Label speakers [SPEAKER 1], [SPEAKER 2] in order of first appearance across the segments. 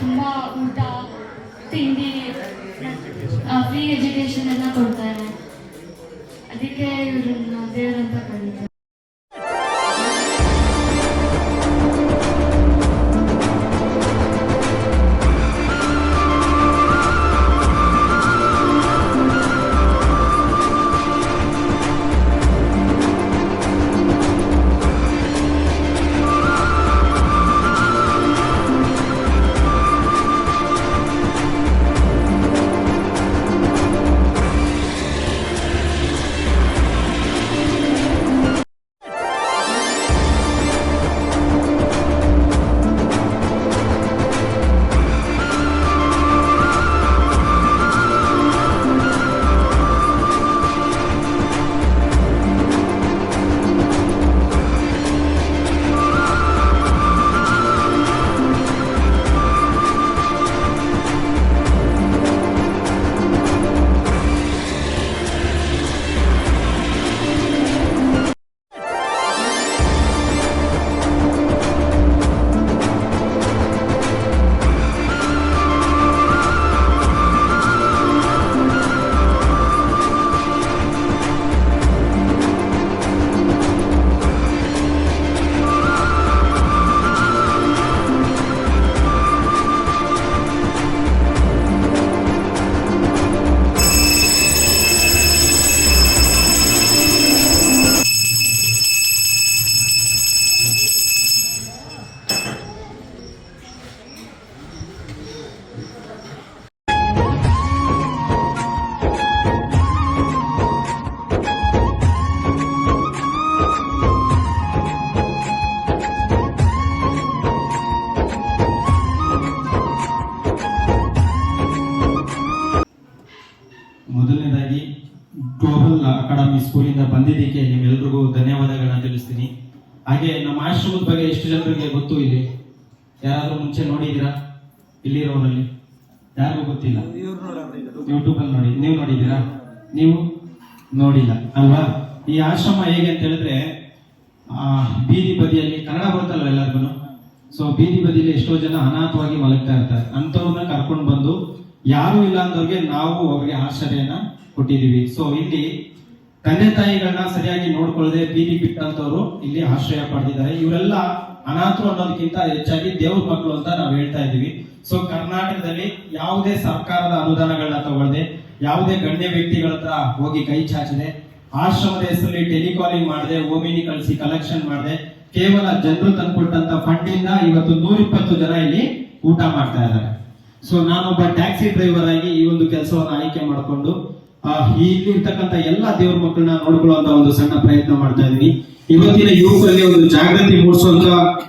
[SPEAKER 1] ತುಂಬ ಊಟ ತಿಂಡಿ ಫ್ರೀ ಎಜುಕೇಶನ್ ಎಲ್ಲ ಕೊಡ್ತಾರೆ. ಅದಕ್ಕೆ ಇವ್ರನ್ನ ದೇವರಂತ
[SPEAKER 2] ಯಾರಿಗೂ ಗೊತ್ತಿಲ್ಲ. ಯೂಟ್ಯೂಬ್ ಅಲ್ಲಿ ನೋಡಿ. ನೀವು ನೋಡಿದ್ದೀರಾ? ನೀವು ನೋಡಿಲ್ಲ ಅಲ್ವಾ? ಈ ಆಶ್ರಮ ಹೇಗೆ ಅಂತ ಹೇಳಿದ್ರೆ ಆ, ಬೀದಿ ಬದಿಯಲ್ಲಿ ಕನ್ನಡ ಬರುತ್ತಲ್ಲ ಎಲ್ಲರಿಗೂ ಸೊ ಬೀದಿ ಬದಿಯಲ್ಲಿ ಎಷ್ಟೋ ಜನ ಅನಾಥವಾಗಿ ಮಲಗ್ತಾ ಇರ್ತಾರೆ. ಅಂಥವ್ರನ್ನ ಕರ್ಕೊಂಡು ಬಂದು ಯಾರು ಇಲ್ಲ ಅಂದವ್ರಿಗೆ ನಾವು ಅವ್ರಿಗೆ ಆಶ್ರಯನ ಕೊಟ್ಟಿದೀವಿ ಸೊ ಇಲ್ಲಿ ತಂದೆ ತಾಯಿಗಳನ್ನ ಸರಿಯಾಗಿ ನೋಡ್ಕೊಳ್ಳದೆ ಬೀದಿ ಬಿಟ್ಟಂತವ್ರು ಇಲ್ಲಿ ಆಶ್ರಯ ಪಡೆದಿದ್ದಾರೆ. ಇವರೆಲ್ಲ ಅನಾಥರು ಅನ್ನೋದಕ್ಕಿಂತ ಹೆಚ್ಚಾಗಿ ದೇವ್ರ ಮಕ್ಕಳು ಅಂತ ನಾವು ಹೇಳ್ತಾ ಇದ್ದೀವಿ. ಸೊ ಕರ್ನಾಟಕದಲ್ಲಿ ಯಾವುದೇ ಸರ್ಕಾರದ ಅನುದಾನಗಳನ್ನ ತಗೊಳ್ಳದೆ ಯಾವುದೇ ಗಣ್ಯ ವ್ಯಕ್ತಿಗಳ ಹತ್ರ ಹೋಗಿ ಕೈ ಚಾಚದೆ, ಆಶ್ರಮದ ಹೆಸರಲ್ಲಿ ಟೆಲಿಕಾಲಿಂಗ್ ಮಾಡದೆ, ಓಮಿನಿ ಕಳಿಸಿ ಕಲೆಕ್ಷನ್ ಮಾಡದೆ, ಕೇವಲ ಜನರು ತಂದ್ಕೊಟ್ಟಂತ ಫಂಡ್ ಇಂದ ಇವತ್ತು ನೂರಿಪ್ಪತ್ತು ಜನ ಇಲ್ಲಿ ಊಟ ಮಾಡ್ತಾ ಇದ್ದಾರೆ. ಸೊ ನಾನೊಬ್ಬ ಟ್ಯಾಕ್ಸಿ ಡ್ರೈವರ್ ಆಗಿ ಈ ಒಂದು ಕೆಲಸವನ್ನು ಆಯ್ಕೆ ಮಾಡಿಕೊಂಡು ಇಲ್ಲಿರ್ತಕ್ಕಂಥ ಎಲ್ಲ ದೇವ್ರ ಮಕ್ಕಳನ್ನ ನೋಡ್ಕೊಳ್ಳುವಂತ ಒಂದು ಸಣ್ಣ ಪ್ರಯತ್ನ ಮಾಡ್ತಾ ಇದೀನಿ ಇವತ್ತಿನ ಯುವಕರಲ್ಲಿ ಒಂದು ಜಾಗೃತಿ ಮೂಡಿಸುವಂತ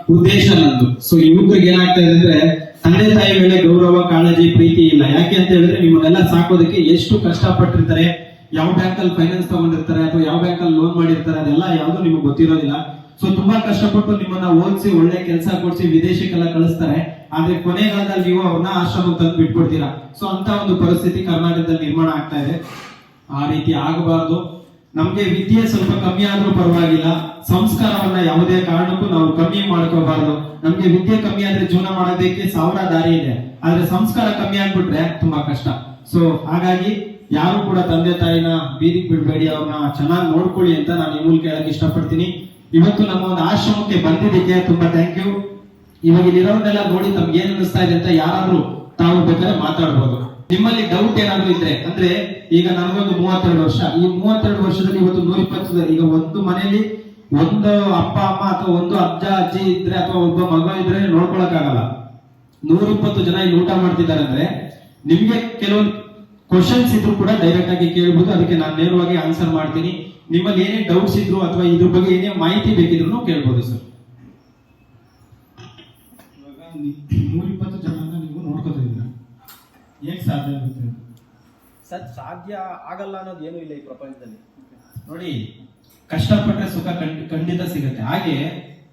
[SPEAKER 2] ಉದ್ದೇಶ ನಂದು. ಸೊ ಯುವಕರಿಗೆ ಏನಾಗ್ತಾ ಇದೆ ಅಂದ್ರೆ, ತಂದೆ ತಾಯಿ ಮೇಲೆ ಗೌರವ, ಕಾಳಜಿ, ಪ್ರೀತಿ ಇಲ್ಲ. ಯಾಕೆ ಅಂತ ಹೇಳಿದ್ರೆ ನಿಮ್ಮನ್ನೆಲ್ಲ ಸಾಕೋದಕ್ಕೆ ಎಷ್ಟು ಕಷ್ಟಪಟ್ಟಿರ್ತಾರೆ, ಯಾವ ಬ್ಯಾಂಕ್ ಅಲ್ಲಿ ಫೈನಾನ್ಸ್ ತಗೊಂಡಿರ್ತಾರೆ ಅಥವಾ ಯಾವ ಬ್ಯಾಂಕ್ ಅಲ್ಲಿ ಲೋನ್ ಮಾಡಿರ್ತಾರೆ, ಅದೆಲ್ಲ ಯಾವ್ದು ನಿಮ್ಗೆ ಗೊತ್ತಿರೋದಿಲ್ಲ. ಸೊ ತುಂಬಾ ಕಷ್ಟಪಟ್ಟು ನಿಮ್ಮನ್ನ ಓದಿಸಿ, ಒಳ್ಳೆ ಕೆಲಸ ಕೊಡಿಸಿ, ವಿದೇಶಕ್ಕೆಲ್ಲ ಕಳಿಸ್ತಾರೆ. ಆದ್ರೆ ಕೊನೆಗಾಲದಲ್ಲಿ ನೀವು ಅವ್ರನ್ನ ಆಶ್ರಮಕ್ಕೆ ತಂದು ಬಿಟ್ಕೊಡ್ತೀರಾ ಸೊ ಅಂತ ಒಂದು ಪರಿಸ್ಥಿತಿ ಕರ್ನಾಟಕದಲ್ಲಿ ನಿರ್ಮಾಣ ಆಗ್ತಾ ಇದೆ. ಆ ರೀತಿ ಆಗಬಾರ್ದು. ನಮ್ಗೆ ವಿದ್ಯೆ ಸ್ವಲ್ಪ ಕಮ್ಮಿ ಆದ್ರೂ ಪರವಾಗಿಲ್ಲ. ಸಂಸ್ಕಾರವನ್ನ ಯಾವುದೇ ಕಾರಣಕ್ಕೂ ನಾವು ಕಮ್ಮಿ ಮಾಡ್ಕೋಬಾರ್ದು. ನಮ್ಗೆ ವಿದ್ಯೆ ಕಮ್ಮಿ ಆದ್ರೆ ಜೀವನ ಮಾಡೋದಕ್ಕೆ ಸಾವಿರ ದಾರಿ ಇದೆ. ಆದ್ರೆ ಸಂಸ್ಕಾರ ಕಮ್ಮಿ ಆಗ್ಬಿಟ್ರೆ ತುಂಬಾ ಕಷ್ಟ. ಸೊ ಹಾಗಾಗಿ ಯಾರು ಕೂಡ ತಂದೆ ತಾಯಿನ ಬೀದಿಗೆ ಬಿಡಬೇಡಿ, ಅವ್ರನ್ನ ಚೆನ್ನಾಗಿ ನೋಡ್ಕೊಳ್ಳಿ ಅಂತ ನಾನು ಈ ಮೂಲಕ ಹೇಳಕ್ ಇಷ್ಟಪಡ್ತೀನಿ. ಇವತ್ತು ನಮ್ಮ ಒಂದು ಆಶ್ರಮಕ್ಕೆ ಬಂದಿದ್ದಕ್ಕೆ ತುಂಬಾ ಥ್ಯಾಂಕ್ ಯು ಇವಾಗ ಇಲ್ಲಿರೋರ್ನೆಲ್ಲ ನೋಡಿ ತಮ್ಗೆ ಏನ್ ಅನಿಸ್ತಾ ಇದೆ ಅಂತ ಯಾರಾದ್ರೂ ತಾವು ಬೇಕಾದ್ರೆ ಮಾತಾಡ್ಬೋದು. ನಿಮ್ಮಲ್ಲಿ ಡೌಟ್ ಏನಾದ್ರು ಇದ್ರೆ, ಅಂದ್ರೆ ಈಗ ನನಗೊಂದು ಮೂವತ್ತೆರಡು ವರ್ಷ, ಈ ಮೂವತ್ತೆರಡು ವರ್ಷದಲ್ಲಿ ಇವತ್ತು ನೂರ ಇಪ್ಪತ್ತು ಈಗ ಒಂದು ಮನೆಯಲ್ಲಿ ಒಂದು ಅಪ್ಪ, ಅಮ್ಮ ಅಥವಾ ಒಂದು ಅಜ್ಜ, ಅಜ್ಜಿ ಇದ್ರೆ ಅಥವಾ ಒಬ್ಬ ಮಗ ಇದ್ರೆ ನೋಡ್ಕೊಳಕ್ ಆಗಲ್ಲ ನೂರ ಇಪ್ಪತ್ತು ಜನ ಇಲ್ಲಿ ಊಟ ಮಾಡ್ತಿದ್ದಾರೆ ಅಂದ್ರೆ ನಿಮ್ಗೆ ಕೆಲವೊಂದು ಕ್ವಶನ್ಸ್ ಇದ್ರು ಕೂಡ ಡೈರೆಕ್ಟ್ ಆಗಿ ಕೇಳಬಹುದು ಅದಕ್ಕೆ ನಾನು ನೇರವಾಗಿ ಆನ್ಸರ್ ಮಾಡ್ತೀನಿ. ನಿಮ್ಮಲ್ಲಿ ಏನೇ ಡೌಟ್ಸ್ ಇದ್ರು ಅಥವಾ ಇದ್ರ ಬಗ್ಗೆ ಏನೇ ಮಾಹಿತಿ ಬೇಕಿದ್ರು ಕೇಳ್ಬೋದು ಸರ್ ನೂರಿಪ್ಪತ್ತು ಜನನ ನೀವು ನೋಡ್ಕೋತಾ ಇದ್ದೀರಾ? ಹೇಗೆ ಸಾಧ್ಯ ಆಗುತ್ತೆ?
[SPEAKER 3] ಸರ್ ಸಾಧ್ಯ ಆಗಲ್ಲ ಅನ್ನೋದು ಏನೂ ಇಲ್ಲ ಈ ಪ್ರಪಂಚದಲ್ಲಿ.
[SPEAKER 2] ನೋಡಿ ಕಷ್ಟಪಟ್ಟರೆ ಸುಖ ಖಂಡ್- ಖಂಡಿತ ಸಿಗುತ್ತೆ. ಹಾಗೆ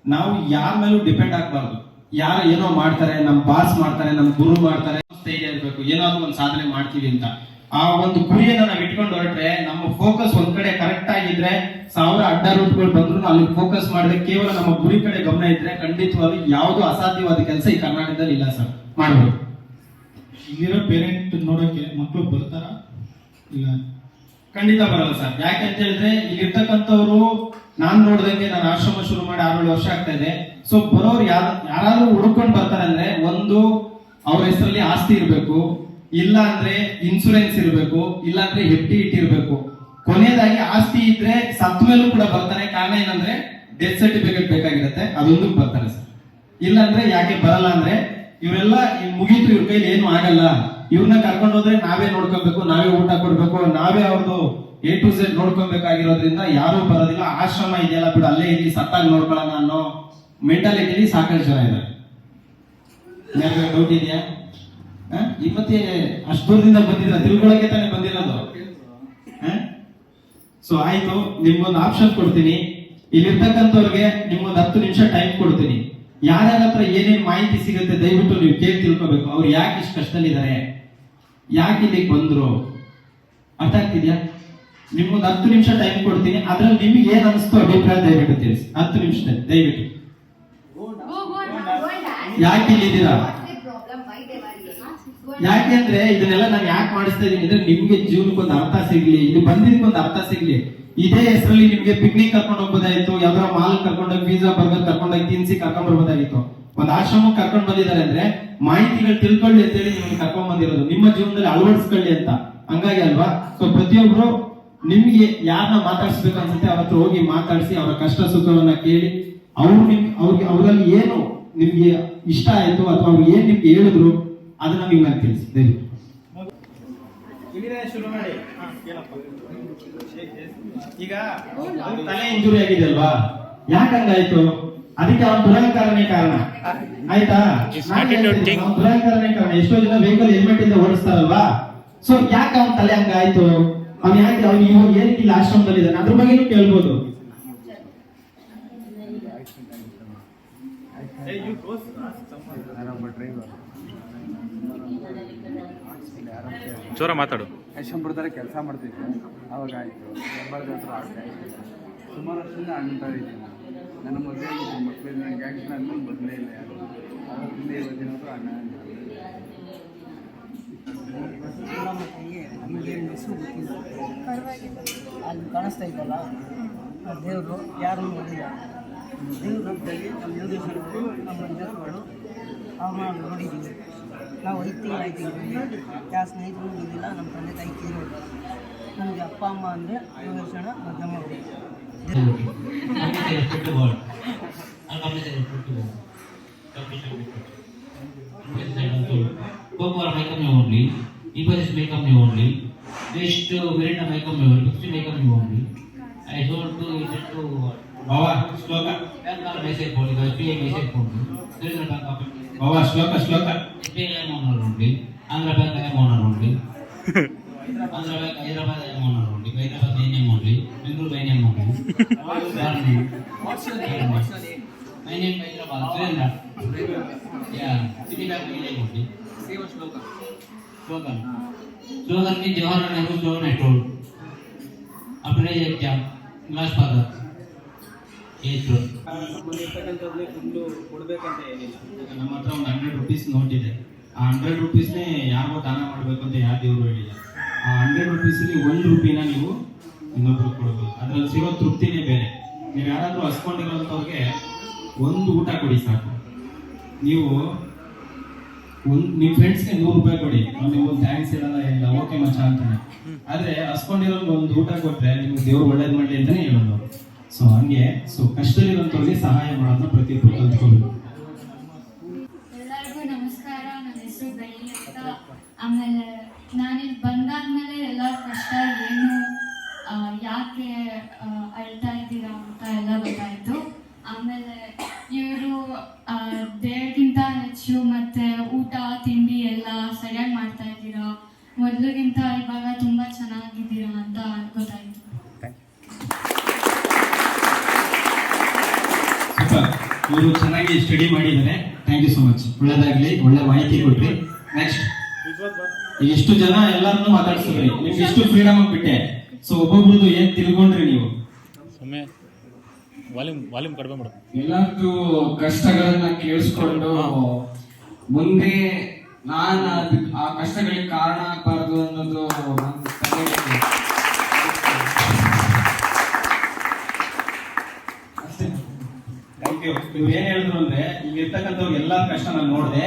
[SPEAKER 2] ನಾವು ಯಾರ ಮೇಲೂ ಡಿಪೆಂಡ್ ಆಗಬಾರ್ದು. ಯಾರು ಏನೋ ಮಾಡ್ತಾರೆ ನಮ್ಮ ಬಾಸ್ ಮಾಡ್ತಾರೆ ನಮ್ಮ ಗುರು ಮಾಡ್ತಾರೆ ಸ್ಥೈರ್ಯ ಇರಬೇಕು. ಏನಾದ್ರು ಒಂದು ಸಾಧನೆ ಮಾಡ್ತೀವಿ ಅಂತ. ಆ ಒಂದು ಗುರಿಯನ್ನ ನಾವು ಇಟ್ಕೊಂಡು ಹೊರಟ್ರೆ ನಮ್ಮ ಫೋಕಸ್ ಒಂದ್ ಕಡೆ ಕರೆಕ್ಟ್ ಆಗಿದ್ರೆ ಸಾವಿರ ಅಡ್ಡ ರೂಟ್ಗಳು ಬಂದ್ರು ಅಲ್ಲಿ ಫೋಕಸ್ ಮಾಡಿದ್ರೆ ಕೇವಲ ನಮ್ಮ ಗುರಿ ಕಡೆ ಗಮನ ಇದ್ರೆ ಖಂಡಿತವಾಗಿ ಯಾವುದು ಅಸಾಧ್ಯವಾದ ಕೆಲಸ ಈ ಕರ್ನಾಟಕದಲ್ಲಿ ಇಲ್ಲ ಸರ್. ಮಾಡ್ಬೋದು.
[SPEAKER 4] ಇಲ್ಲಿರೋ ಪೇರೆಂಟ್ ನೋಡೋಕೆ ಮಕ್ಕಳು ಬರ್ತಾರ? ಇಲ್ಲ.
[SPEAKER 2] ಖಂಡಿತ ಬರಲ್ಲ ಸರ್. ಯಾಕೆ ಹೇಳಿದ್ರೆ ಇಲ್ಲಿರ್ತಕ್ಕಂಥವ್ರು ನಾನ್ ನೋಡ್ದಂಗೆ ನಾನು ಆಶ್ರಮ ಶುರು ಮಾಡಿ ಆರೇಳು ವರ್ಷ ಆಗ್ತಾ ಇದೆ. ಸೊ ಬರೋರು ಯಾರು ಯಾರಾದ್ರೂ ಹುಡ್ಕೊಂಡು ಬರ್ತಾರೆ ಅಂದ್ರೆ ಒಂದು ಅವ್ರ ಹೆಸರಲ್ಲಿ ಆಸ್ತಿ ಇರಬೇಕು. ಇಲ್ಲ ಅಂದ್ರೆ ಇನ್ಸೂರೆನ್ಸ್ ಇರಬೇಕು ಇಲ್ಲ ಅಂದ್ರೆ ಎಫ್ ಇರಬೇಕು ಇಟ್ಟಿರ್ಬೇಕು. ಕೊನೆಯದಾಗಿ ಆಸ್ತಿ ಇದ್ರೆ ಸತ್ ಮೇಲೂ ಕೂಡ ಬರ್ತಾನೆ. ಕಾರಣ ಏನಂದ್ರೆ ಡೆತ್ ಸರ್ಟಿಫಿಕೇಟ್ ಬೇಕಾಗಿರುತ್ತೆ. ಅದೊಂದು ಬರ್ತಾರೆ ಸರ್. ಇಲ್ಲ ಅಂದ್ರೆ ಯಾಕೆ ಬರಲ್ಲ ಅಂದ್ರೆ ಇವರೆಲ್ಲ ಮುಗೀತು, ಇವ್ರ ಕೈಲಿ ಏನು ಆಗಲ್ಲ. ಇವ್ರನ್ನ ಕರ್ಕೊಂಡು ಹೋದ್ರೆ ನಾವೇ ನೋಡ್ಕೊಬೇಕು, ನಾವೇ ಊಟ ಕೊಡ್ಬೇಕು, ನಾವೇ ಅವ್ರದ್ದು ಎ ಟು ಝೆಡ್ ನೋಡ್ಕೊಬೇಕಾಗಿರೋದ್ರಿಂದ ಯಾರು ಬರೋದಿಲ್ಲ. ಆಶ್ರಮ ಇದೆಯಲ್ಲ ಬಿಡು, ಅಲ್ಲೇ ಇಲ್ಲಿ ಸತ್ತಾಗಿ ನೋಡ್ಕೊಳ್ಳೋಣ ಅನ್ನೋ ಮೆಂಟಾಲಿಟಿಲಿ ಸಾಕಷ್ಟು ಜನ ಇದ್ದಾರೆ. ಡೌಟ್ ಇದೆಯಾ? ಈ ಮತ್ತೆ ಅಷ್ಟು ದೂರದಿಂದ ಬಂದಿದ್ರ ತಿಳ್ಕೊಳಕ್ಕೆ ತಾನೇ ಬಂದಿರೋದು ಸೊ ಆಯ್ತು ನಿಮ್ಗೊಂದು ಆಪ್ಷನ್ ಕೊಡ್ತೀನಿ ಇಲ್ಲಿರ್ತಕ್ಕಂಥವ್ರಿಗೆ ನಿಮ್ಗೊಂದು ಹತ್ತು ನಿಮಿಷ ಟೈಮ್ ಕೊಡ್ತೀನಿ ಯಾರ್ಯಾರ ಹತ್ರ ಏನೇನು ಮಾಹಿತಿ ಸಿಗುತ್ತೆ ದಯವಿಟ್ಟು ನೀವು ಕೇಳಿ ತಿಳ್ಕೊಬೇಕು ಅವ್ರು ಯಾಕೆ ಇಷ್ಟು ಕಷ್ಟದಲ್ಲಿದ್ದಾರೆ ಯಾಕೆ ಇಲ್ಲಿಗೆ ಬಂದ್ರು ಅರ್ಥ ಆಗ್ತಿದ್ಯಾ ನಿಮ್ಗೊಂದು ಹತ್ತು ನಿಮಿಷ ಟೈಮ್ ಕೊಡ್ತೀನಿ ಅದ್ರಲ್ಲಿ ನಿಮ್ಗೆ ಏನ್ ಅನಿಸ್ತು ಅಭಿಪ್ರಾಯ ದಯವಿಟ್ಟು ತಿಳಿಸಿ ಹತ್ತು ನಿಮಿಷ ದಯವಿಟ್ಟು ಯಾಕೆ ಇಲ್ಲಿದ್ದೀರಾ ಯಾಕೆಂದ್ರೆ ಇದನ್ನೆಲ್ಲ ನಾನು ಯಾಕೆ ಮಾಡಿಸ್ತಾ ಇದ್ದೀನಿ ಅಂದ್ರೆ ನಿಮ್ಗೆ ಜೀವನಕ್ಕೆ ಒಂದು ಅರ್ಥ ಸಿಗ್ಲಿ ಇಲ್ಲಿ ಬಂದಿದ್ದಕ್ಕೊಂದು ಅರ್ಥ ಸಿಗ್ಲಿ ಇದೇ ಹೆಸರಲ್ಲಿ ನಿಮ್ಗೆ ಪಿಕ್ನಿಕ್ ಕರ್ಕೊಂಡು ಹೋಗ್ಬೋದಾಯ್ತು ಯಾವ್ದಾರ ಮಾಲ್ ಕರ್ಕೊಂಡೋಗಿ ಪಿಜ್ಜಾ ಬರ್ಗರ್ ಕರ್ಕೊಂಡೋಗಿ ತಿನ್ಸಿ ಕರ್ಕೊಂಡ್ ಬರ್ಬೋದಾಗಿತ್ತು. ಒಂದು ಆಶ್ರಮಕ್ಕೆ ಕರ್ಕೊಂಡ್ ಬಂದಿದ್ದಾರೆ ಅಂದ್ರೆ ಮಾಹಿತಿಗಳು ತಿಳ್ಕೊಳ್ಳಿ ಅಂತೇಳಿ ನಿಮ್ಗೆ ಕರ್ಕೊಂಡ್ ಬಂದಿರೋದು. ನಿಮ್ಮ ಜೀವನದಲ್ಲಿ ಅಳವಡಿಸ್ಕೊಳ್ಳಿ ಅಂತ. ಹಂಗಾಗಿ ಅಲ್ವಾ? ಸೊ ಪ್ರತಿಯೊಬ್ರು ನಿಮ್ಗೆ ಯಾರನ್ನ ಮಾತಾಡ್ಸ್ಬೇಕು ಅನ್ಸುತ್ತೆ ಅವ್ರ ಹತ್ರ ಹೋಗಿ ಮಾತಾಡಿಸಿ ಅವರ ಕಷ್ಟ ಸುಖವನ್ನ ಕೇಳಿ, ಅವ್ರು ನಿಮ್ ಅವ್ರಿಗೆ ಅವ್ರಲ್ಲಿ ಏನು ನಿಮ್ಗೆ ಇಷ್ಟ ಆಯ್ತು ಅಥವಾ ಅವ್ರು ಏನ್ ನಿಮ್ಗೆ ಹೇಳಿದ್ರು ಅದನ್ನ ನೀವು ನನಗೆ ತಿಳಿಸಿ. ದಯವಿಟ್ಟು
[SPEAKER 3] ಶುರು ಮಾಡಿ. ಹಾ, ಕೇಳಪ್ಪ ಈಗ
[SPEAKER 2] ಅವ್ನ್ ತಲೆ ಇಂಜುರಿ ಆಗಿದೆ ಅಲ್ವಾ ಯಾಕಂಗಾಯ್ತು ಅದಕ್ಕೆ ಅವನ ದುರಂಕಾರನೇ ಕಾರಣ. ಆಯ್ತಾ? ದುರಹಂಕಾರನೇ ಕಾರಣ. ಎಷ್ಟೋ ಜನ ವೆಹಿಕಲ್ ಹೆಲ್ಮೆಟ್ ಇಂದ ಓಡಿಸ್ತಾರಲ್ವಾ? ಸೊ ಯಾಕೆ ಅವ್ನ ತಲೆ ಹಂಗಾಯ್ತು? ಅವ್ನು ಯಾಕೆ ಅವ್ನು ಇವಾಗ ಏನಕ್ಕೆ ಇಲ್ಲಿ ಆಶ್ರಮದಲ್ಲಿ ಇದ್ದಾನೆ? ಅದ್ರ ಬಗ್ಗೆನೂ ಕೇಳ್ಬೋದು.
[SPEAKER 3] you.
[SPEAKER 5] ಜೋರ ಮಾತಾಡು.
[SPEAKER 6] ಯಶಂಪುರದಲ್ಲಿ ಕೆಲಸ ಮಾಡ್ತಿದ್ದೆ. ಅವಾಗ ಆಯಿತು. ಸುಮಾರು ವರ್ಷದಿಂದ ಅಣ್ಣ ನನ್ನ ಮದುವೆ ಮಕ್ಕಳು ನನಗೆ ಆ್ಯಕ್ಸಿಡೆಂಟ್ ಆದ್ಮೇಲೆ ಮೊದಲೇ ಇಲ್ಲ ಯಾರು. ಅವತ್ತಿಂದ ಇವತ್ತಿನವರು ಅಣ್ಣ
[SPEAKER 7] ಅಲ್ಲಿ ಕಾಣಿಸ್ತಾ ಇದ್ದಲ್ಲ ದೇವರು ಯಾರು ನೋಡಿಲ್ಲ. ದೇವ್ರ ಹಬ್ಬದಲ್ಲಿ ನಮ್ಮ ಯೋಗೇಶ್ವರರು, ನಮ್ಮ ಮಂಜಸ್ಗಳು ಅವ್ರನ್ನ ನೋಡಿದ್ದೀವಿ ನಾವು ಐದು ತಿಂಗಳು ಐದು ಸ್ನೇಹಿತರು ಇರಲಿಲ್ಲ ನಮ್ಮ ತಂದೆ ತಾಯಿ ತೀರೋದು ನಮಗೆ ಅಪ್ಪ, ಅಮ್ಮ ಅಂದರೆ
[SPEAKER 8] ಐದು ವರ್ಷಣ ಮಧ್ಯಮ ಇಬ್ಬರಿಸ್
[SPEAKER 2] make them you only
[SPEAKER 8] best ವೆರಿಟ make them you only fifty make them you only I don't to it to బావా శ్లోక బ్యాంకాల మెసేజ్ పోలీస్ ఎస్పీఐ మెసేజ్ పోండి సురేంద్ర బ్యాంక్ ఆఫ్ బావా శ్లోక శ్లోక
[SPEAKER 7] ఎస్బీఐ ఏమన్నారు ఉండి ఆంధ్ర బ్యాంక్ ఏమన్నారు
[SPEAKER 8] ఉండి ఆంధ్ర బ్యాంక్ హైదరాబాద్ ఏమన్నారు ఉండి హైదరాబాద్ ఏం ఏమండి బెంగళూరు ఏం
[SPEAKER 7] ఏమండి my name
[SPEAKER 8] Hyderabad Surendra city bank ఏమండి శ్లోక శ్లోక శ్లోకాన్ని జవహర్లాల్ నెహ్రూ స్లోన్ ఎట్రోల్ apply exam glass
[SPEAKER 3] father full ಕೊಡ್ಬೇಕಂತ ಏನಿಲ್ಲ
[SPEAKER 2] ಈಗ ನಮ್ಮ ಹತ್ರ ಒಂದು ಹಂಡ್ರೆಡ್ ರುಪೀಸ್ ನೋಟ್ ಇದೆ ಆ ಹಂಡ್ರೆಡ್ ರುಪೀಸ್ನೇ ಯಾರಿಗೋ ದಾನ ಮಾಡಬೇಕು ಅಂತ ಯಾವ ದೇವರು ಹೇಳಿಲ್ಲ ಆ ಹಂಡ್ರೆಡ್ ರುಪೀಸಲ್ಲಿ ಒಂದು ರುಪಿನ ನೀವು ಇನ್ನೊಬ್ರಿಗೆ ಕೊಡ್ಬೋದು ಅದ್ರಲ್ಲಿ ಸಿಗೋ ತೃಪ್ತಿನೇ ಬೇರೆ ನೀವು ಯಾರಾದರೂ ಹಸ್ಕೊಂಡಿರೋಂಥವ್ರಿಗೆ ಒಂದು ಊಟ ಕೊಡಿ ಸಾಕು ನೀವು ಒಂದು ನಿಮ್ಮ ಫ್ರೆಂಡ್ಸ್ಗೆ ನೂರು ರೂಪಾಯಿ ಕೊಡಿ ನಿಮ್ಗೆ ಒಂದು ಥ್ಯಾಂಕ್ಸ್ ಇರೋಲ್ಲ ಇಲ್ಲ ಓಕೆ ಮಚ್ಚ ಅಂತಾನೆ ಆದರೆ ಹಸ್ಕೊಂಡಿರೋ ಒಂದು ಊಟ ಕೊಟ್ಟರೆ ನಿಮ್ಗೆ ದೇವ್ರು ಒಳ್ಳೇದು ಮಾಡಲಿ ಅಂತಲೇ ಹೇಳೋದು. ಸೊ ಹಂಗೆ ಸೊ ಕಷ್ಟದಲ್ಲಿರೋಂಥವ್ರಿಗೆ ಸಹಾಯ ಮಾಡೋದನ್ನ ಪ್ರತಿಯೊಬ್ಬರು ಕಲ್ತ್ಕೋಬೇಕು.
[SPEAKER 1] ಎಲ್ಲರಿಗೂ ನಮಸ್ಕಾರ, ನನ್ನ ಹೆಸರು ಬೆಳ್ಳಿ ಆಮೇಲೆ ನಾನಿಲ್ಲಿ ಬಂದಾದ್ಮೇಲೆ ಎಲ್ಲ ಕಷ್ಟ ಏನು ಯಾಕೆ ಅಳ್ತಾ ಇದ್ದೀರಾ ಅಂತ ಎಲ್ಲ ಗೊತ್ತಾಯ್ತು. ಆಮೇಲೆ ಇವರು ದೇವ್ರಿಗಿಂತ ಹೆಚ್ಚು ಮತ್ತೆ ಊಟ, ತಿಂಡಿ ಎಲ್ಲ ಸರಿಯಾಗಿ ಮಾಡ್ತಾ ಇದ್ದೀರಾ. ಮೊದಲಿಗಿಂತ ಇವಾಗ ತುಂಬಾ ಚೆನ್ನಾಗಿದ್ದೀರಾ ಅಂತ ಗೊತ್ತಾಯ್ತು.
[SPEAKER 2] ಇವರು ಚೆನ್ನಾಗಿ ಸ್ಟಡಿ ಮಾಡಿದ್ದಾರೆ. ಥ್ಯಾಂಕ್ ಯು ಸೊ ಮಚ್ ಒಳ್ಳೇದಾಗ್ಲಿ ಒಳ್ಳೆ ಮಾಹಿತಿ ಕೊಟ್ರಿ. ನೆಕ್ಸ್ಟ್
[SPEAKER 5] ಎಷ್ಟು ಜನ ಎಲ್ಲರನ್ನೂ ಮಾತಾಡ್ಸಿದ್ರಿ. ನಿಮ್ಗೆ ಎಷ್ಟು ಫ್ರೀಡಮ್ ಬಿಟ್ಟೆ ಸೊ ಒಬ್ಬೊಬ್ರದ್ದು ಏನ್ ತಿಳ್ಕೊಂಡ್ರಿ ನೀವು?
[SPEAKER 9] ಎಲ್ಲರದ್ದು ಕಷ್ಟಗಳನ್ನ ಕೇಳಿಸ್ಕೊಂಡು ಮುಂದೆ ನಾನು ಆ ಕಷ್ಟಗಳಿಗೆ ಕಾರಣ ಆಗಬಾರ್ದು ಅನ್ನೋದು
[SPEAKER 5] ಇವ್ರು ಏನ್ ಹೇಳಿದ್ರು ಅಂದ್ರೆ ಈಗ ಇರ್ತಕ್ಕಂಥವ್ರು ಎಲ್ಲಾ ಕಷ್ಟ ನಾನು ನೋಡಿದೆ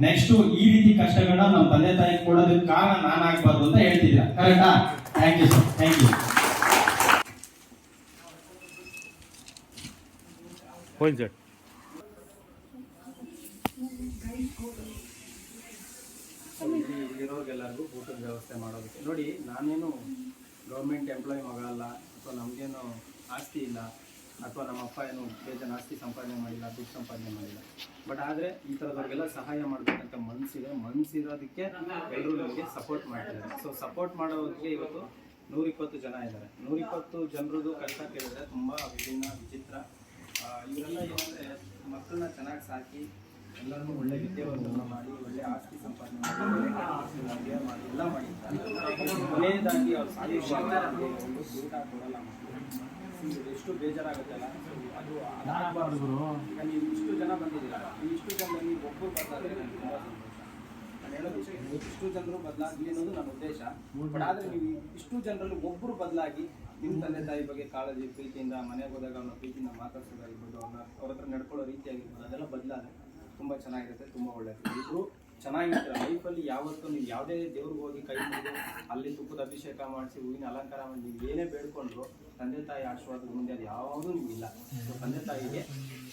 [SPEAKER 5] ನೆಕ್ಸ್ಟ್ ಈ ರೀತಿ ಕಷ್ಟಗಳನ್ನ ನಮ್ಮ ತಂದೆ ತಾಯಿ ಕೊಡೋದಕ್ಕೆ ಕಾರಣ ನಾನು ಆಗ್ಬಾರ್ದು ಅಂತ ಹೇಳ್ತಿದ್ದೀರಾ? ಕರೆಕ್ಟಾ thank you sir thank you
[SPEAKER 10] ಹೋಯ್ತು ಸರ್
[SPEAKER 2] ಊಟದ ವ್ಯವಸ್ಥೆ ಮಾಡೋದಕ್ಕೆ. ನೋಡಿ ನಾನೇನು ಗೌರ್ಮೆಂಟ್ ಎಂಪ್ಲಾಯ್ ಮಗ ಅಲ್ಲ ಅಥವಾ ನಮಗೇನು ಆಸ್ತಿ ಇಲ್ಲ ಅಥವಾ ನಮ್ಮ ಅಪ್ಪ ಏನು ಬೇಜನ ಆಸ್ತಿ ಸಂಪಾದನೆ ಮಾಡಿಲ್ಲ, ದುಡ್ಡು ಸಂಪಾದನೆ ಮಾಡಿಲ್ಲ. ಬಟ್ ಆದರೆ ಈ ಥರದವ್ರಿಗೆಲ್ಲ ಸಹಾಯ ಮಾಡಬೇಕಂತ ಮನಸ್ಸಿದೆ ಮನಸ್ಸಿರೋದಕ್ಕೆ ಎಲ್ಲರೂ ನಮಗೆ ಸಪೋರ್ಟ್ ಮಾಡ್ತಾರೆ. ಸೊ ಸಪೋರ್ಟ್ ಮಾಡೋದಕ್ಕೆ ಇವತ್ತು ನೂರಿಪ್ಪತ್ತು ಜನ ಇದ್ದಾರೆ. ನೂರಿಪ್ಪತ್ತು ಜನರದು ಕಷ್ಟ ಕೇಳಿದ್ರೆ ತುಂಬ ವಿಭಿನ್ನ, ವಿಚಿತ್ರ. ಇವರೆಲ್ಲ ಏನಂದರೆ ಮಕ್ಕಳನ್ನ ಚೆನ್ನಾಗಿ ಸಾಕಿ ಎಲ್ಲರನ್ನೂ ಒಳ್ಳೆ ವಿದ್ಯಾವಂತರನ್ನ ಮಾಡಿ, ಒಳ್ಳೆ ಆಸ್ತಿ ಸಂಪಾದನೆ ಮಾಡಿ ಆಸ್ತಿ ಮಾಡಿ, ಎಲ್ಲ ಮಾಡಿದ್ದಾರೆ ಕೊನೆಯದಾಗಿ ಅವ್ರು ಸಾಧಿಸಿ ಒಂದು ಊಟ ಕೊಡಲ್ಲ ಎಷ್ಟು ಬೇಜಾರಾಗುತ್ತಲ್ಲ ಅದು ಅದಾಗಬಾರ್ದು ನೀವು ಇಷ್ಟು ಜನ ಬಂದಿದ್ದೀರಾ ಇಷ್ಟು ಜನರಲ್ಲಿ ಒಬ್ಬರು ಬರ್ತಾರೆ ನನಗೆ ತುಂಬ ಸಂತೋಷ. ನಾನು ಹೇಳೋದು ಇಷ್ಟೇ ಇಷ್ಟು ಜನರು ಬದಲಾಗಲಿ ಅನ್ನೋದು ನನ್ನ ಉದ್ದೇಶ. ಬಟ್ ಆದರೆ ನೀವು ಇಷ್ಟು ಜನರಲ್ಲಿ ಒಬ್ಬರು ಬದಲಾಗಿ ನಿಮ್ಮ ತಂದೆ ತಾಯಿ ಬಗ್ಗೆ ಕಾಳಜಿ ಪ್ರೀತಿಯಿಂದ ಮನೆಗೆ ಹೋದಾಗ ಅವ್ರನ್ನ ಪ್ರೀತಿಯಿಂದ ಮಾತಾಡ್ಸೋದಾಗಿರ್ಬೋದು ಅವ್ರನ್ನ ಅವ್ರ ಹತ್ರ ನಡ್ಕೊಳ್ಳೋ ರೀತಿ ಆಗಿರ್ಬೋದು ಅದೆಲ್ಲ ಬದಲಾದ್ರೆ ತುಂಬ ಚೆನ್ನಾಗಿರುತ್ತೆ ತುಂಬ ಒಳ್ಳೆಯದು ಇಬ್ಬರು ಚೆನ್ನಾಗಿರ್ತಾರೆ ಲೈಫಲ್ಲಿ ಯಾವತ್ತೂ ನೀವು ಯಾವುದೇ ದೇವ್ರಿಗೆ ಹೋಗಿ ಕೈ ಮುಗಿದು ಅಲ್ಲಿ ತುಪ್ಪದ ಅಭಿಷೇಕ ಮಾಡಿಸಿ, ಹೂವಿನ ಅಲಂಕಾರ ಮಾಡಿ, ನೀವು ಏನೇ ಬೇಡ್ಕೊಂಡ್ರು ತಂದೆ ತಾಯಿ ಆಶೀರ್ವಾದ ಮುಂದೆ ಅದು ಯಾವುದೂ ಸೊ ತಂದೆ ತಾಯಿಗೆ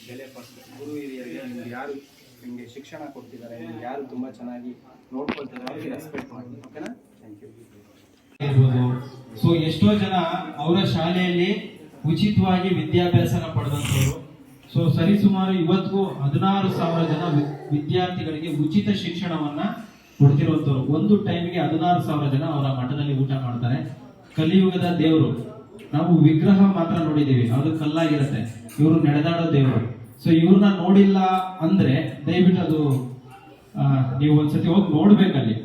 [SPEAKER 2] ಬೆಲೆ ಕೊಟ್ಟು, ಗುರು ಹಿರಿಯರಿಗೆ ನಿಮ್ಗೆ ಯಾರು ನಿಮಗೆ ಶಿಕ್ಷಣ ಕೊಡ್ತಿದ್ದಾರೆ, ನಿಮ್ಗೆ ಯಾರು ತುಂಬ ಚೆನ್ನಾಗಿ ನೋಡ್ಕೊಳ್ತಿದ್ದಾರೆ ಅವ್ರಿಗೆ ರೆಸ್ಪೆಕ್ಟ್ ಮಾಡಿ. ಓಕೆನಾ ಥ್ಯಾಂಕ್ ಯು
[SPEAKER 5] ಸೊ ಎಷ್ಟೋ ಜನ ಅವರ ಶಾಲೆಯಲ್ಲಿ ಉಚಿತವಾಗಿ ವಿದ್ಯಾಭ್ಯಾಸನ ಪಡೆದಂಥವ್ರು. ಸೊ ಸರಿಸುಮಾರು ಇವತ್ತಿಗೂ ಹದಿನಾರು ಸಾವಿರ ಜನ ವಿದ್ಯಾರ್ಥಿಗಳಿಗೆ ಉಚಿತ ಶಿಕ್ಷಣವನ್ನ ಕೊಡ್ತಿರುವಂತವ್ರು. ಒಂದು ಟೈಮ್ಗೆ ಹದಿನಾರು ಸಾವಿರ ಜನ ಅವರ ಮಠದಲ್ಲಿ ಊಟ ಮಾಡ್ತಾರೆ. ಕಲಿಯುಗದ ದೇವರು. ನಾವು ವಿಗ್ರಹ ಮಾತ್ರ ನೋಡಿದೀವಿ ಅದು ಕಲ್ಲಾಗಿರುತ್ತೆ. ಇವರು ನಡೆದಾಡೋ ದೇವರು. ಸೊ ಇವ್ರನ್ನ ನೋಡಿಲ್ಲ ಅಂದ್ರೆ ದಯವಿಟ್ಟು ಅದು ನೀವು ಒಂದ್ಸತಿ ಹೋಗಿ ನೋಡ್ಬೇಕಲ್ಲಿ.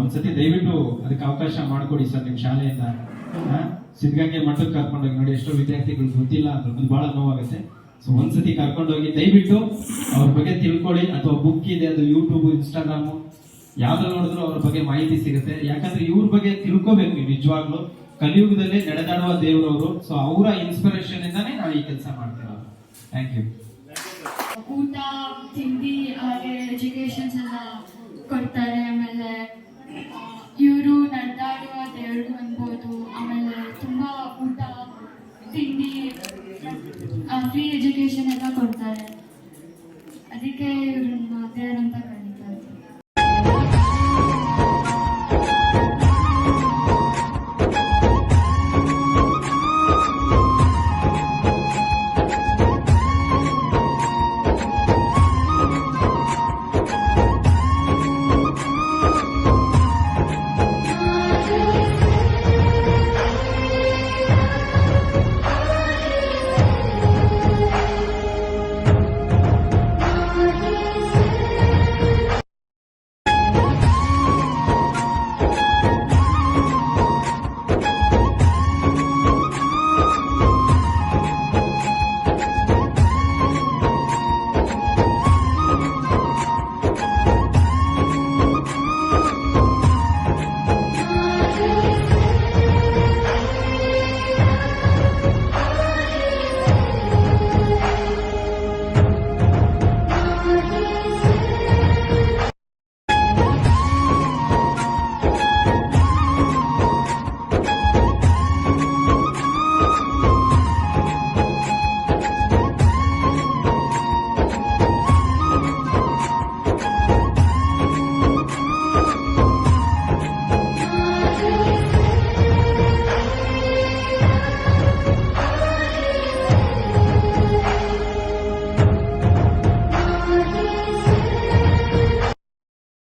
[SPEAKER 5] ಒಂದ್ಸತಿ ದಯವಿಟ್ಟು ಅದಕ್ಕೆ ಅವಕಾಶ ಮಾಡಿಕೊಡಿ ಸರ್ ನಿಮ್ಮ ಶಾಲೆಯಿಂದ. ಸಿದ್ಧಗಂಗೆ ಮಠಕ್ಕೆ ಕರ್ಕೊಂಡೋಗಿ ನೋಡಿ, ಎಷ್ಟೋ ವಿದ್ಯಾರ್ಥಿಗಳು ಗೊತ್ತಿಲ್ಲ ಅಂದ್ರೆ ಅದು ಬಹಳ ನೋವಾಗುತ್ತೆ. ಸೊ ಒಂದ್ಸತಿ ಕರ್ಕೊಂಡೋಗಿ ದಯವಿಟ್ಟು ಅವ್ರ ಬಗ್ಗೆ ತಿಳ್ಕೊಳ್ಳಿ. ಅಥವಾ ಬುಕ್ ಇದೆ, ಅದು ಯೂಟ್ಯೂಬ್ ಇನ್ಸ್ಟಾಗ್ರಾಮು ಯಾವ್ದು ನೋಡಿದ್ರು ಅವ್ರ ಬಗ್ಗೆ ಮಾಹಿತಿ ಸಿಗುತ್ತೆ. ಯಾಕಂದ್ರೆ ಇವ್ರ ಬಗ್ಗೆ ತಿಳ್ಕೊಬೇಕು ನೀವು ನಿಜವಾಗ್ಲು. ಕಲಿಯುಗದಲ್ಲಿ ನಡೆದಾಡುವ ದೇವರವರು. ಸೊ ಅವರ ಇನ್ಸ್ಪಿರೇಷನ್ ಇಂದಾನೇ ನಾವು ಈ ಕೆಲಸ ಮಾಡ್ತೇವೆ. ಥ್ಯಾಂಕ್ ಯು
[SPEAKER 1] ಊಟ, ತಿಂಡಿ, ಹಾಗೆ ಎಜುಕೇಶನ್ಸ್ ಎಲ್ಲ